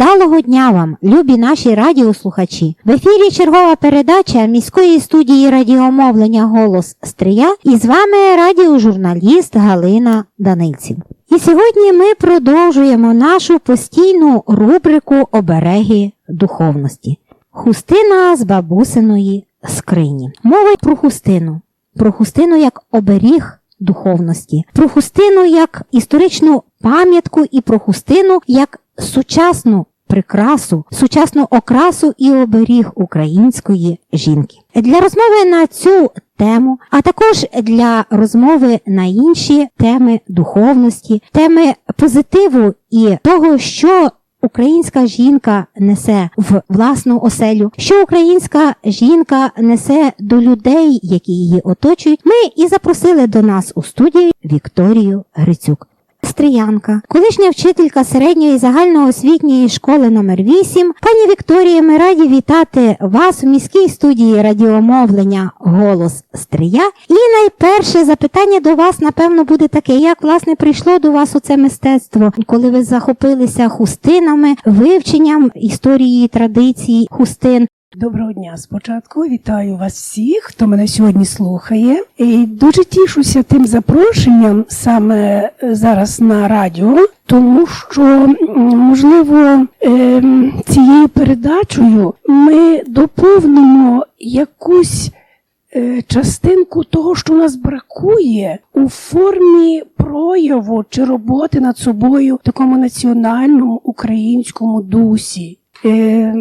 вдалого дня вам, любі наші радіослухачі. В ефірі чергова передача міської студії радіомовлення Голос Стрия і з вами радіожурналіст Галина Данильців. І сьогодні ми продовжуємо нашу постійну рубрику Обереги духовності. Хустина з бабусиної скрині. Мова про хустину. Про хустину як оберіг духовності, про хустину як історичну пам'ятку і про хустину як сучасну прикрасу, сучасну окрасу і оберіг української жінки. Для розмови на цю тему, а також для розмови на інші теми духовності, теми позитиву і того, що Українська жінка несе в власну оселю, що українська жінка несе до людей, які її оточують. Ми і запросили до нас у студію Вікторію Грицюк. Стріянка, колишня вчителька середньої загальноосвітньої школи номер 8 Пані Вікторія, ми раді вітати вас у міській студії радіомовлення Голос Стрия. І найперше запитання до вас, напевно, буде таке: як власне прийшло до вас оце мистецтво, коли ви захопилися хустинами, вивченням історії і традицій хустин? Доброго дня. Спочатку вітаю вас всіх, хто мене сьогодні слухає. І дуже тішуся тим запрошенням саме е, зараз на радіо, тому що можливо ем, цією передачею ми доповнимо якусь е, частинку того, що у нас бракує у формі прояву чи роботи над собою в такому національному українському дусі. Е,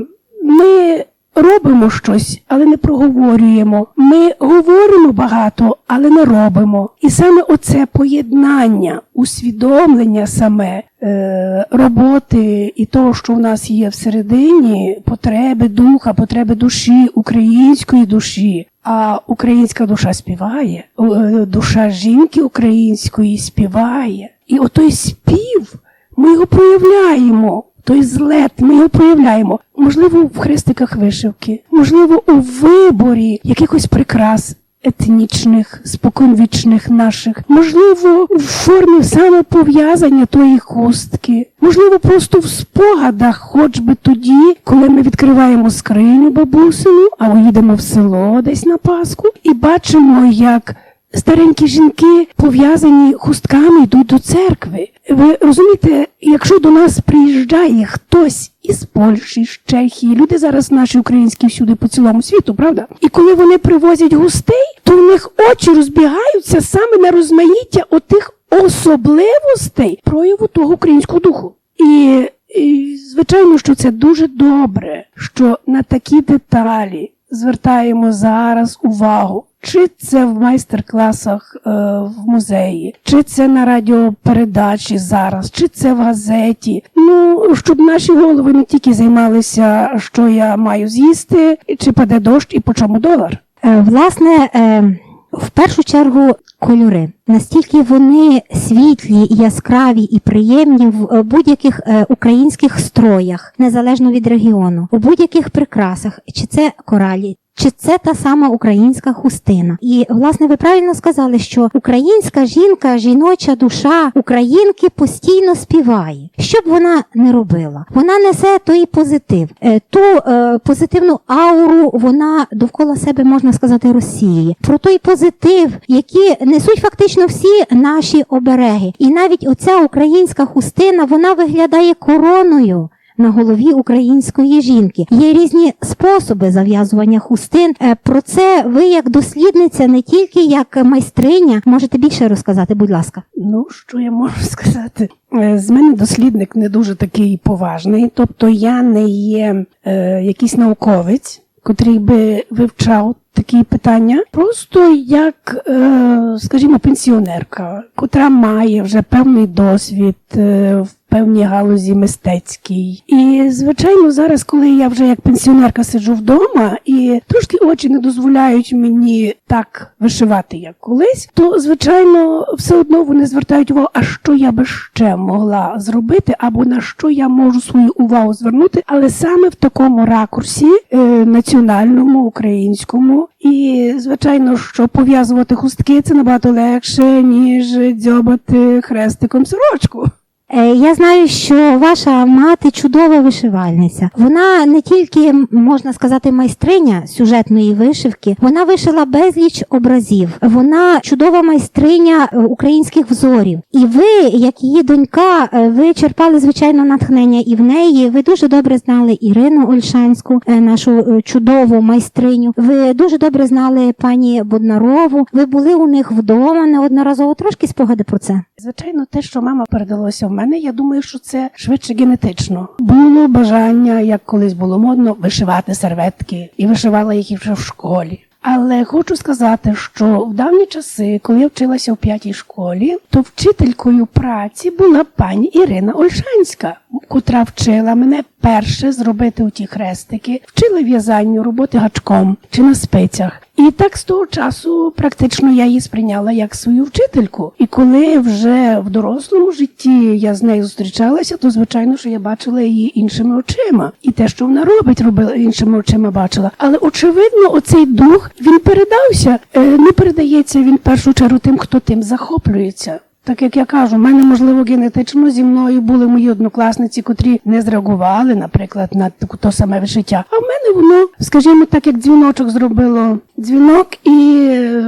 Ми робимо щось, але не проговорюємо. Ми говоримо багато, але не робимо. І саме оце поєднання, усвідомлення саме е, роботи і того, що в нас є всередині, потреби духа, потреби душі, української душі. А українська душа співає, е, душа жінки української співає. І отой спів ми його проявляємо. Той злет, ми його проявляємо. Можливо, в хрестиках вишивки, можливо, у виборі якихось прикрас етнічних, споконвічних наших, можливо, в формі самопов'язання тої хустки, можливо, просто в спогадах, хоч би тоді, коли ми відкриваємо скриню бабусину, або їдемо в село десь на Пасху, і бачимо, як. Старенькі жінки пов'язані хустками йдуть до церкви. Ви розумієте, якщо до нас приїжджає хтось із Польщі, з Чехії, люди зараз наші українські всюди по цілому світу, правда? І коли вони привозять гостей, то в них очі розбігаються саме на розмаїття отих особливостей прояву того українського духу. І, і звичайно, що це дуже добре, що на такі деталі звертаємо зараз увагу. Чи це в майстер-класах е, в музеї, чи це на радіопередачі зараз, чи це в газеті. Ну, щоб наші голови не тільки займалися, що я маю з'їсти, чи паде дощ, і по чому долар. Е, Власне, е, в першу чергу кольори. Настільки вони світлі, яскраві і приємні в е, будь-яких е, українських строях, незалежно від регіону, у будь-яких прикрасах, чи це коралі. Чи це та сама українська хустина? І власне ви правильно сказали, що українська жінка, жіноча душа українки постійно співає. Що б вона не робила? Вона несе той позитив, Е, ту е, позитивну ауру вона довкола себе можна сказати розсіює. Про той позитив, який несуть фактично всі наші обереги. І навіть оця українська хустина вона виглядає короною на голові української жінки. Є різні способи зав'язування хустин. Е, Про це ви, як дослідниця, не тільки як майстриня, можете більше розказати, будь ласка. Ну, що я можу сказати? Е, З мене дослідник не дуже такий поважний, тобто я не є е, якийсь науковець, котрий би вивчав такі питання. Просто як, е, скажімо, пенсіонерка, котра має вже певний досвід в певній галузі мистецькій. І звичайно, зараз, коли я вже як пенсіонерка сиджу вдома, і трошки очі не дозволяють мені так вишивати, як колись, то звичайно все одно вони звертають увагу, а що я би ще могла зробити, або на що я можу свою увагу звернути, але саме в такому ракурсі е, національному, українському. І звичайно, що пов'язувати хустки це набагато легше, ніж дзьобати хрестиком сорочку. Е, Я знаю, що ваша мати чудова вишивальниця. Вона не тільки можна сказати майстриня сюжетної вишивки, вона вишила безліч образів. Вона чудова майстриня е, українських взорів. І ви, як її донька, е, ви черпали звичайно натхнення і в неї. Ви дуже добре знали Ірину Ольшанську, нашу чудову майстриню. Ви дуже добре знали пані Боднарову. Ви були у них вдома неодноразово. Трошки спогади про це. Звичайно, те, що мама передалося в мене, я думаю, що це швидше генетично. Було бажання, як колись було модно, вишивати серветки, і вишивала їх і вже в школі. Але хочу сказати, що в давні часи, коли я вчилася в п'ятій школі, то вчителькою праці була пані Ірина Ольшанська, котра вчила мене перше зробити оті хрестики, вчила в'язанню, роботи гачком чи на спицях. І так з того часу практично я її сприйняла як свою вчительку. І коли вже в дорослому житті я з нею зустрічалася, то звичайно, що я бачила її іншими очима. І те, що вона робить, робила іншими очима бачила. Але очевидно, оцей дух він передався, е, не передається він в першу чергу тим, хто тим захоплюється. Так як я кажу, в мене можливо генетично зі мною були мої однокласниці, котрі не зреагували, наприклад, на то саме вишиття. А в мене воно, скажімо, так як дзвіночок зробило дзвінок і е,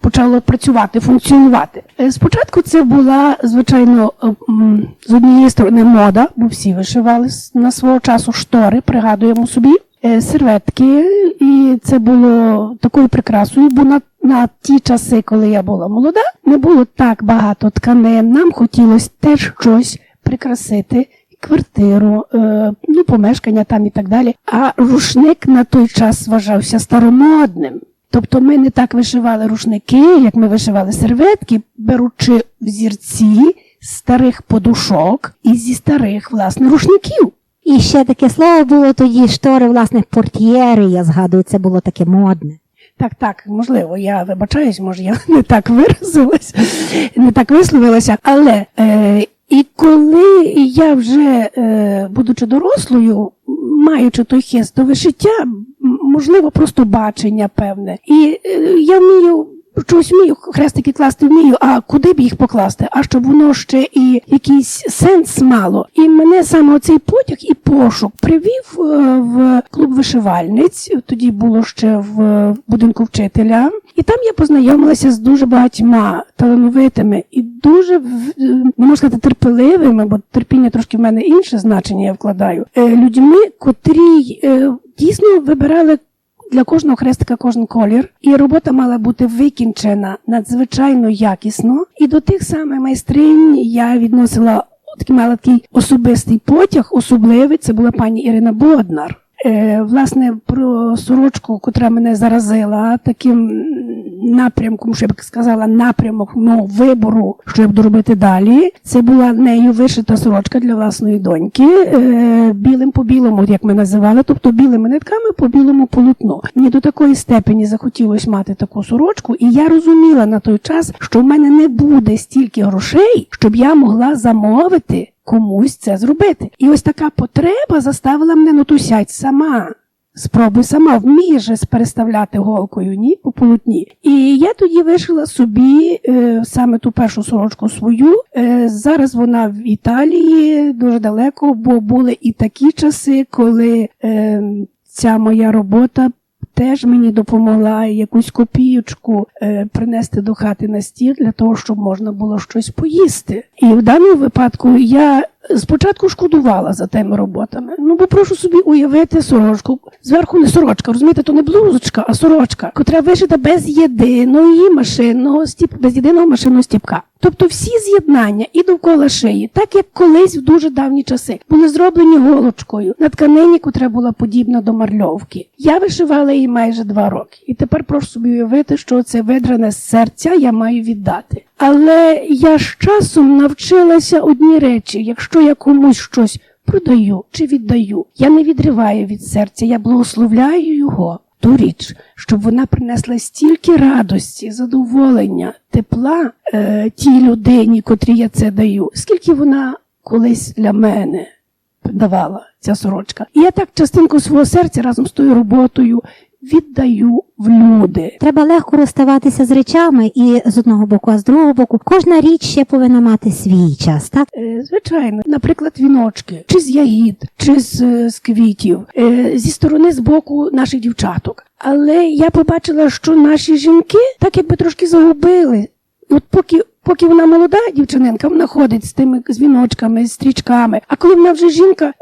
почало працювати, функціонувати. Е, Спочатку це була звичайно е, з однієї сторони мода, бо всі вишивали на свого часу штори, пригадуємо собі. Е, Серветки, і це було такою прикрасою, бо на, на ті часи, коли я була молода, не було так багато тканин. Нам хотілося теж щось прикрасити, квартиру, е, ну, помешкання там і так далі. А рушник на той час вважався старомодним. Тобто ми не так вишивали рушники, як ми вишивали серветки, беручи взірці старих подушок і зі старих власне рушників. І ще таке слово було тоді штори, власне, портьєри, я згадую, це було таке модне. Так, так, можливо, я вибачаюсь, може, я не так виразилась, не так висловилася. Але е, і коли я вже, е, будучи дорослою, маючи той хист до вишиття, можливо, просто бачення певне. І е, я вмію. Щось вмію хрестики класти вмію, а куди б їх покласти? А щоб воно ще і якийсь сенс мало. І мене саме цей потяг і пошук привів е, в клуб вишивальниць. Тоді було ще в будинку вчителя. І там я познайомилася з дуже багатьма талановитими і дуже е, не можна сказати терпеливими, бо терпіння трошки в мене інше значення я вкладаю. е, Людьми, котрі дійсно вибирали для кожного хрестика кожен колір, і робота мала бути викінчена надзвичайно якісно. І до тих самих майстринь я відносила такий мала такий особистий потяг, особливий. Це була пані Ірина Боднар. Е, власне, про сорочку, котра мене заразила таким напрямком, що я б сказала, напрямок мого вибору, що я буду робити далі. Це була нею вишита сорочка для власної доньки, е, білим по білому, як ми називали, тобто білими нитками по білому полотну. Мені до такої степені захотілося мати таку сорочку, і я розуміла на той час, що в мене не буде стільки грошей, щоб я могла замовити комусь це зробити. І ось така потреба заставила мене ну то сядь сама. Спробуй сама вмієш переставляти голкою ні по полотні. І я тоді вишила собі е, саме ту першу сорочку свою. Е, зараз вона в Італії дуже далеко, бо були і такі часи, коли е, ця моя робота теж мені допомогла якусь копіючку е, принести до хати на стіл для того, щоб можна було щось поїсти. І в даному випадку я спочатку шкодувала за тими роботами. Ну бо прошу собі уявити сорочку. Зверху не сорочка, розумієте, то не блузочка, а сорочка, котра вишита без єдиної машинного стіп, без єдиного машинного стіпка. Тобто всі з'єднання і довкола шиї, так як колись в дуже давні часи, були зроблені голочкою на тканині, котра була подібна до марльовки. Я вишивала її майже два роки. І тепер прошу собі уявити, що це видране з серця я маю віддати. Але я з часом навчилася одні речі. Якщо я комусь щось продаю чи віддаю, я не відриваю від серця, я благословляю його. Ту річ, щоб вона принесла стільки радості, задоволення, тепла е, тій людині, котрій я це даю, скільки вона колись для мене давала ця сорочка. І я так частинку свого серця разом з тою роботою віддаю в люди. Треба легко розставатися з речами і з одного боку, а з другого боку, кожна річ ще повинна мати свій час, так? Е, Звичайно, наприклад, віночки, чи з ягід, чи з, е, з квітів, е, зі сторони з боку наших дівчаток. Але я побачила, що наші жінки так якби трошки загубили. От поки, поки вона молода дівчининка, вона ходить з тими з віночками, з стрічками. А коли вона вже жінка,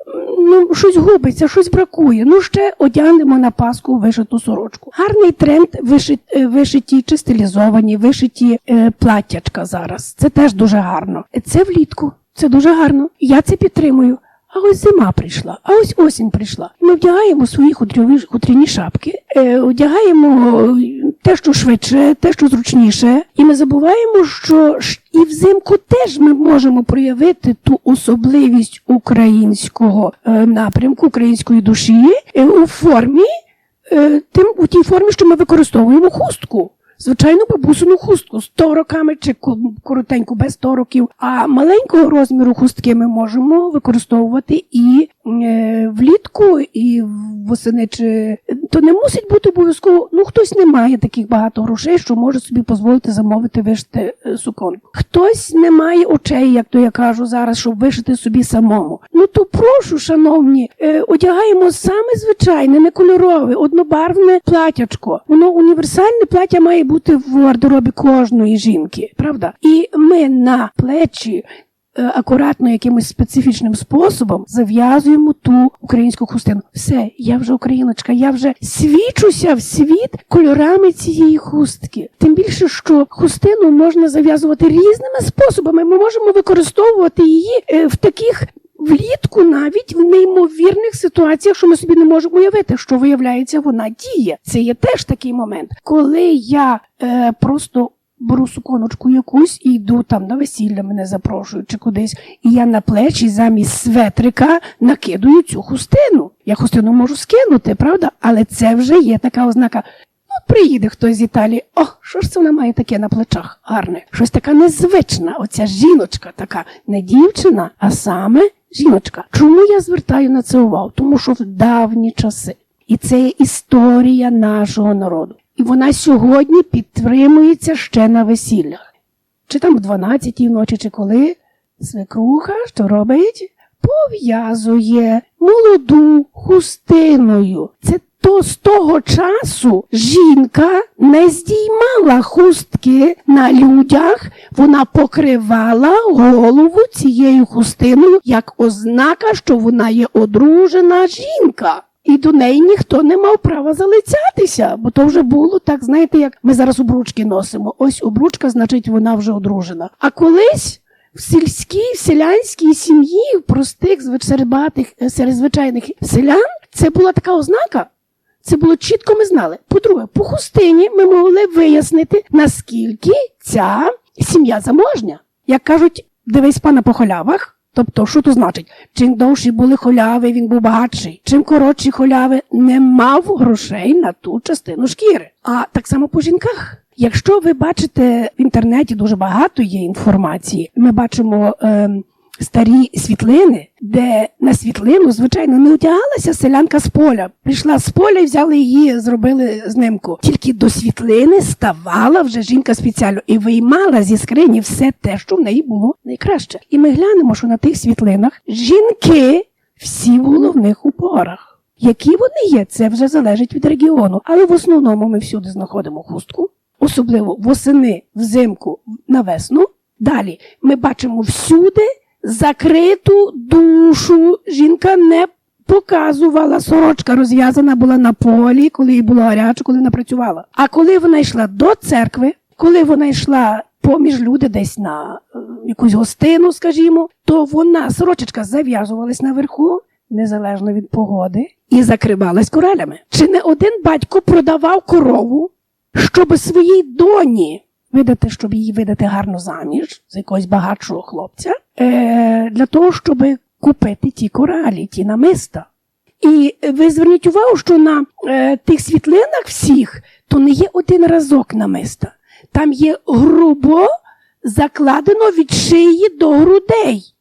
ну щось губиться, щось бракує. Ну ще одягнемо на паску вишиту сорочку. Гарний тренд вишит, е, вишиті чи стилізовані, вишиті е, платтячка зараз. Це теж дуже гарно. Це влітку. Це дуже гарно. Я це підтримую. А ось зима прийшла, а ось осінь прийшла. Ми вдягаємо свої хутряні шапки, е, одягаємо е, те, що швидше, те, що зручніше, і ми забуваємо, що і взимку теж ми можемо проявити ту особливість українського е, напрямку, української душі у формі, тим у тій формі, що ми використовуємо хустку. Звичайно, бабусину хустку з тороками чи ко- коротеньку без тороків. А маленького розміру хустки ми можемо використовувати і е, влітку, і восени. Чи то не мусить бути обов'язково. Ну хтось не має таких багато грошей, що може собі дозволити замовити вишити е, суконку. Хтось не має очей, як то я кажу зараз, щоб вишити собі самому. Ну то прошу, шановні, е, одягаємо саме звичайне, не кольорове, однобарвне платячко. Воно універсальне плаття має бути в гардеробі кожної жінки, правда? І ми на плечі. Е, Акуратно якимось специфічним способом зав'язуємо ту українську хустину. Все, я вже україночка, я вже свічуся в світ кольорами цієї хустки. Тим більше, що хустину можна зав'язувати різними способами. Ми можемо використовувати її е, в таких влітку навіть в неймовірних ситуаціях, що ми собі не можемо уявити, що виявляється, вона діє. Це є теж такий момент, коли я е, просто. Беру суконочку якусь і йду там на весілля, мене запрошують чи кудись, і я на плечі замість светрика накидую цю хустину. Я хустину можу скинути, правда? Але це вже є така ознака. Ну, приїде хтось з Італії. О, що ж це вона має таке на плечах? Гарне. Щось така незвична, оця жіночка, така не дівчина, а саме жіночка. Чому я звертаю на це увагу? Тому що в давні часи. І це є історія нашого народу. І вона сьогодні підтримується ще на весіллях. Чи там в 12-й ночі, чи коли свекруха, що робить? Пов'язує молоду хустиною. Це то з того часу жінка не здіймала хустки на людях, вона покривала голову цією хустиною як ознака, що вона є одружена жінка. І до неї ніхто не мав права залицятися, бо то вже було так, знаєте, як ми зараз обручки носимо. Ось обручка, значить, вона вже одружена. А колись в сільській, в селянській сім'ї, в простих, звич- серед багатих, е, серед звичайних селян, це була така ознака. Це було чітко ми знали. По-друге, по хустині ми могли вияснити, наскільки ця сім'я заможня. Як кажуть, дивись пана по халявах. Тобто, що то значить? Чим довші були холяви, він був багатший. Чим коротші холяви, не мав грошей на ту частину шкіри. А так само по жінках. Якщо ви бачите в інтернеті дуже багато є інформації, ми бачимо ем, старі світлини, де на світлину, звичайно, не одягалася селянка з поля. Прийшла з поля і взяли її, зробили знимку. Тільки до світлини ставала вже жінка спеціально і виймала зі скрині все те, що в неї було найкраще. І ми глянемо, що на тих світлинах жінки всі в головних уборах. Які вони є, це вже залежить від регіону. Але в основному ми всюди знаходимо хустку, особливо восени, взимку, на весну. Далі ми бачимо всюди закриту душу. Жінка не показувала. Сорочка розв'язана була на полі, коли їй було гаряче, коли вона працювала. А коли вона йшла до церкви, коли вона йшла поміж люди десь на е, якусь гостину, скажімо, то вона сорочечка зав'язувалась наверху, незалежно від погоди, і закривалась коралями. Чи не один батько продавав корову, щоб своїй доні видати, щоб її видати гарно заміж за якогось багатшого хлопця, е, для того, щоб купити ті коралі, ті намиста. І ви зверніть увагу, що на е, тих світлинах всіх то не є один разок намиста. Там є грубо закладено від шиї до грудей.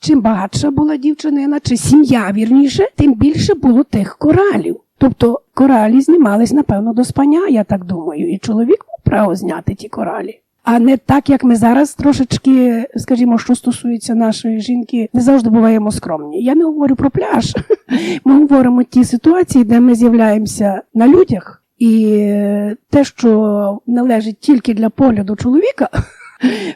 Чим багатша була дівчинина, чи сім'я вірніше, тим більше було тих коралів. Тобто коралі знімались, напевно, до спання, я так думаю, і чоловік мав право зняти ті коралі. А не так, як ми зараз трошечки, скажімо, що стосується нашої жінки, не завжди буваємо скромні. Я не говорю про пляж. Ми говоримо ті ситуації, де ми з'являємося на людях, і те, що належить тільки для погляду чоловіка,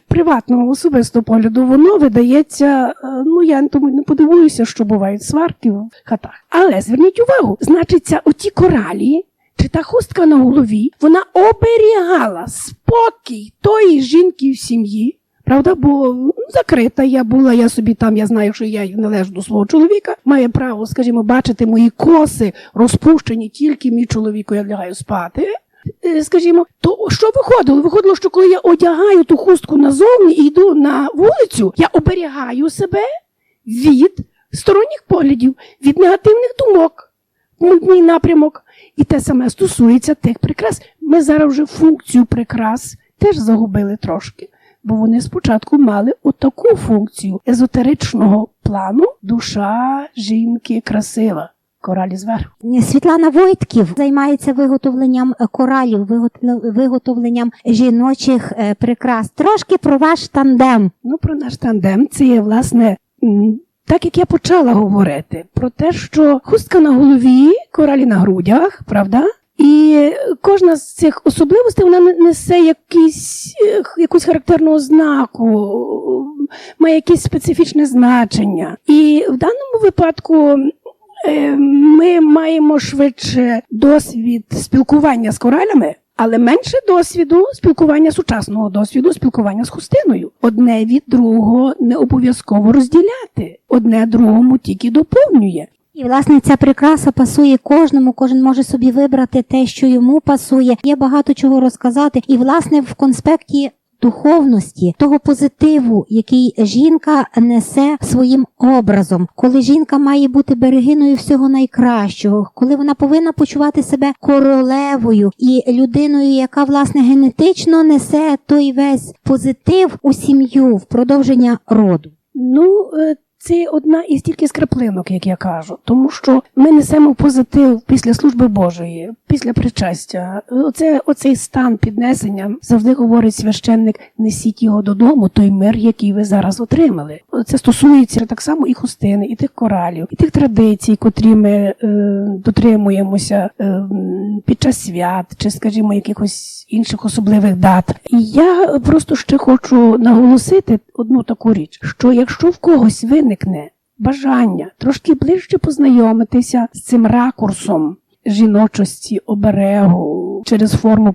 приватного особистого погляду, воно видається. е, Ну я тому не подивуюся, що бувають сварки в хатах. Але зверніть увагу, значиться, оті коралі. Чи та хустка на голові, вона оберігала спокій тої жінки в сім'ї, правда, бо ну, закрита я була, я собі там, я знаю, що я належу до свого чоловіка, має право, скажімо, бачити мої коси розпущені, тільки мій чоловік, я лягаю спати. Е, Скажімо, то що виходило? Виходило, що коли я одягаю ту хустку назовні і йду на вулицю, я оберігаю себе від сторонніх поглядів, від негативних думок мій напрямок. І те саме стосується тих прикрас. Ми зараз вже функцію прикрас теж загубили трошки, бо вони спочатку мали отаку функцію езотеричного плану душа жінки красива. Коралі зверху. Світлана Войтків займається виготовленням е, коралів, виготовленням жіночих е, прикрас. Трошки про ваш тандем. Ну, про наш тандем це є, власне, так як я почала говорити, про те, що хустка на голові, коралі на грудях, правда? І кожна з цих особливостей вона несе якийсь, е, якусь характерну ознаку, має якесь специфічне значення. І в даному випадку е, ми маємо швидше досвід спілкування з коралями, але менше досвіду спілкування сучасного досвіду спілкування з хустиною. Одне від другого не обов'язково розділяти, одне другому тільки доповнює. І власне ця прикраса пасує кожному, кожен може собі вибрати те, що йому пасує. Є багато чого розказати. І власне в конспекті духовності, того позитиву, який жінка несе своїм образом, коли жінка має бути берегиною всього найкращого, коли вона повинна почувати себе королевою і людиною, яка власне генетично несе той весь позитив у сім'ю в продовження роду. Ну, е, це одна із тільки скраплинок, як я кажу, тому що ми несемо позитив після служби Божої, після причастя. Оце, оцей стан піднесення завжди говорить священник: несіть його додому, той мир, який ви зараз отримали. Це стосується так само і хустини, і тих коралів, і тих традицій, котрі ми е, дотримуємося е, під час свят, чи, скажімо, якихось інших особливих дат. І я просто ще хочу наголосити одну таку річ: що якщо в когось виникне бажання трошки ближче познайомитися з цим ракурсом жіночості, оберегу через форму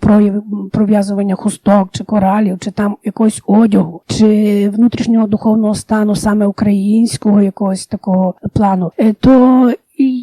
пров'язування хусток чи коралів, чи там якогось одягу, чи внутрішнього духовного стану, саме українського якогось такого плану, е, то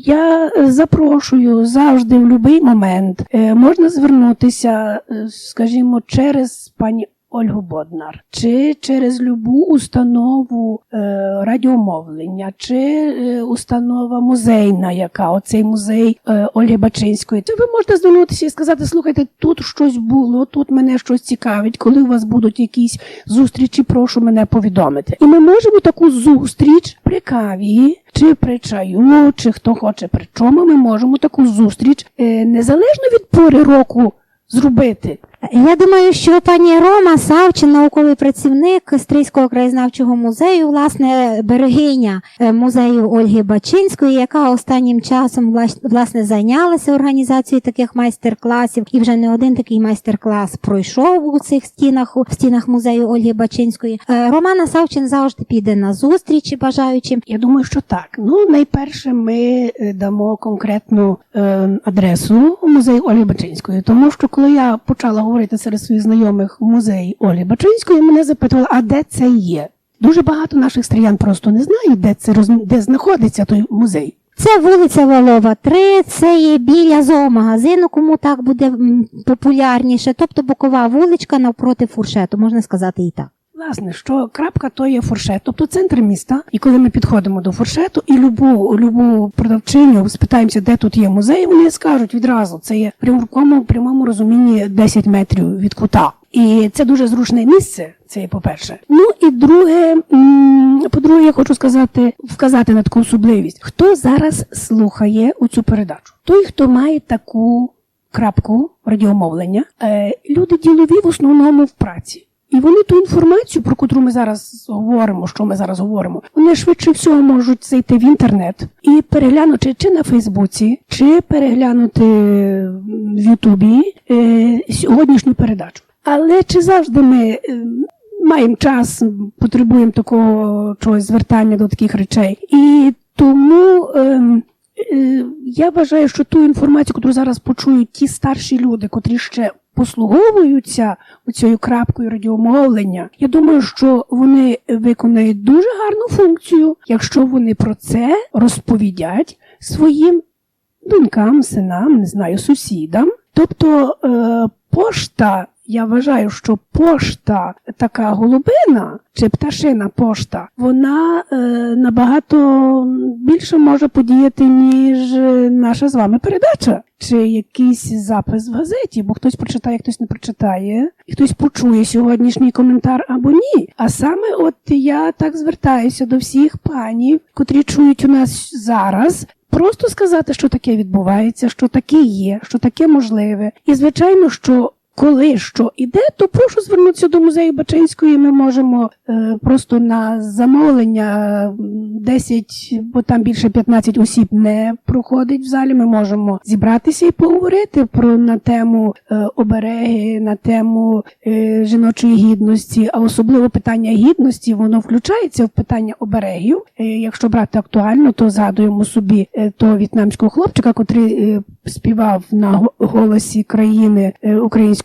я запрошую завжди в будь-який момент. Е, Можна звернутися, е, скажімо, через пані Ольгу Боднар, чи через любу установу е, радіомовлення, чи е, установа музейна, яка оцей музей е, Ольги Бачинської. То ви можете звернутися і сказати: слухайте, тут щось було, тут мене щось цікавить. Коли у вас будуть якісь зустрічі, прошу мене повідомити. І ми можемо таку зустріч при каві. Чи при чаю, чи хто хоче при чому, ми можемо таку зустріч е, незалежно від пори року зробити. Я думаю, що пані Рома Савчин, науковий працівник Стрийського краєзнавчого музею, власне, берегиня е, музею Ольги Бачинської, яка останнім часом влас- власне зайнялася організацією таких майстер-класів, і вже не один такий майстер-клас пройшов у цих стінах, у стінах музею Ольги Бачинської. Е, Романа Савчин завжди піде на зустрічі бажаючим. Я думаю, що так. Ну, найперше, ми е, дамо конкретну е, адресу музею Олі Бачинської, тому що коли я почала говорити серед своїх знайомих в музеї Олі Бачинської, мене запитували, а де це є? Дуже багато наших стріян просто не знають, де це де знаходиться той музей. Це вулиця Валова 3, це є біля зоомагазину, кому так буде популярніше, тобто бокова вуличка навпроти фуршету, можна сказати і так. Власне, що крапка то є фуршет, тобто центр міста. І коли ми підходимо до фуршету, і любу, любу продавчиню спитаємося, де тут є музей, вони скажуть відразу, це є в прямому, прямому розумінні 10 метрів від кута. І це дуже зручне місце. Це є по-перше. Ну і друге, по-друге, я хочу сказати, вказати на таку особливість. Хто зараз слухає оцю передачу? Той, хто має таку крапку радіомовлення, е, люди ділові в основному в праці. І вони ту інформацію, про котру ми зараз говоримо, що ми зараз говоримо, вони швидше всього можуть зайти в інтернет і переглянути чи на Фейсбуці, чи переглянути в Ютубі е, сьогоднішню передачу. Але чи завжди ми е, маємо час, потребуємо такого чогось звертання до таких речей? І тому. ем, Е, Я вважаю, що ту інформацію, яку зараз почують ті старші люди, котрі ще послуговуються цією крапкою радіомовлення, я думаю, що вони виконають дуже гарну функцію, якщо вони про це розповідять своїм донькам, синам, не знаю, сусідам. Тобто е, пошта, я вважаю, що пошта така голубина чи пташина пошта, вона е, набагато більше може подіяти, ніж е, наша з вами передача. Чи якийсь запис в газеті, бо хтось прочитає, хтось не прочитає, і хтось почує сьогоднішній коментар або ні. А саме, от я так звертаюся до всіх панів, котрі чують у нас зараз, просто сказати, що таке відбувається, що таке є, що таке можливе. І звичайно, що коли що іде, то прошу звернутися до музею Бачинської. Ми можемо е, просто на замовлення м, 10, бо там більше 15 осіб не проходить в залі. Ми можемо зібратися і поговорити про на тему е, обереги, на тему е, жіночої гідності, а особливо питання гідності, воно включається в питання оберегів. Е, якщо брати актуально, то згадуємо собі е, того в'єтнамського хлопчика, котрий е, співав на голосі країни е,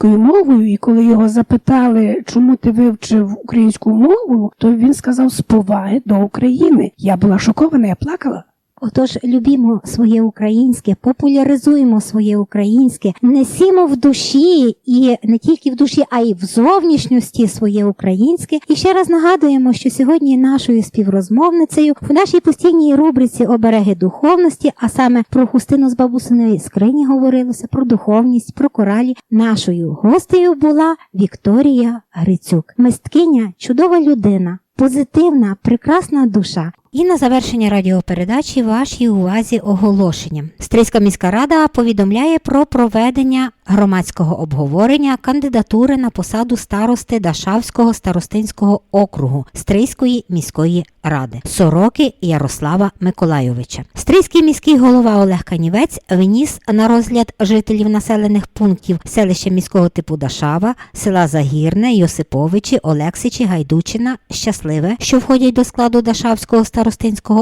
українською мовою, і коли його запитали, чому ти вивчив українську мову, то він сказав з поваги до України. Я була шокована, я плакала. Отож, любімо своє українське, популяризуємо своє українське, несімо в душі і не тільки в душі, а й в зовнішньості своє українське. І ще раз нагадуємо, що сьогодні нашою співрозмовницею в нашій постійній рубриці обереги духовності, а саме про хустину з бабусиної скрині говорилося, про духовність, про коралі. Нашою гостею була Вікторія Грицюк, мисткиня, чудова людина. Позитивна, прекрасна душа. І на завершення радіопередачі вашій увазі оголошення. Стрийська міська рада повідомляє про проведення громадського обговорення кандидатури на посаду старости Дашавського старостинського округу Стрийської міської ради Сороки Ярослава Миколайовича. Стрийський міський голова Олег Канівець виніс на розгляд жителів населених пунктів селища міського типу Дашава, села Загірне, Йосиповичі, Олексичі, Гайдучина, Щасливе, що входять до складу Дашавського старостинського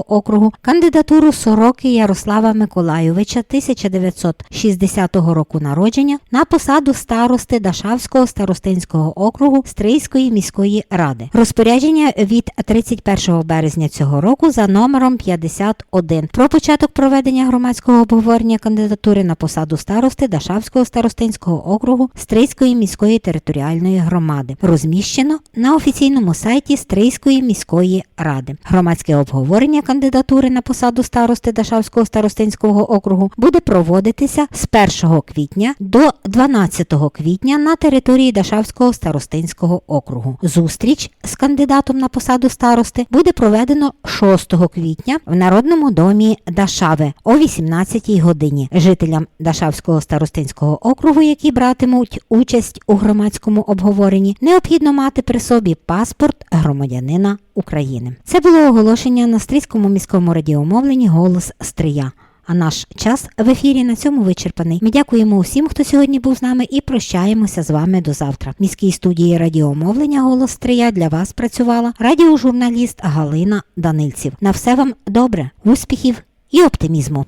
округу, кандидатуру Сороки Ярослава Миколайовича 1960 року народження на посаду старости Дашавського старостинського округу Стрийської міської ради. Розпорядження від 31 березня цього року за номером 51 про початок проведення громадського обговорення кандидатури на посаду старости Дашавського старостинського округу Стрийської міської територіальної громади. Розміщено на офіційному сайті Стрийської міської ради. Громадське обговорення кандидатури на посаду старости Дашавського старостинського округу буде проводитися з 1 квітня до 12 квітня на території Дашавського старостинського округу. Зустріч з кандидатом на посаду старости буде проведено 6 квітня в Народному домі Дашави о 18 годині. Жителям Дашавського старостинського округу, які братимуть участь у громадському обговоренні, необхідно мати при собі паспорт громадянина України. Це було оголошення на стрійському міському радіомовленні Голос Стрия. А наш час в ефірі на цьому вичерпаний. Ми дякуємо усім, хто сьогодні був з нами, і прощаємося з вами до завтра. В міській студії радіомовлення Голос Стрия для вас працювала радіожурналіст Галина Данильців. На все вам добре, успіхів і оптимізму.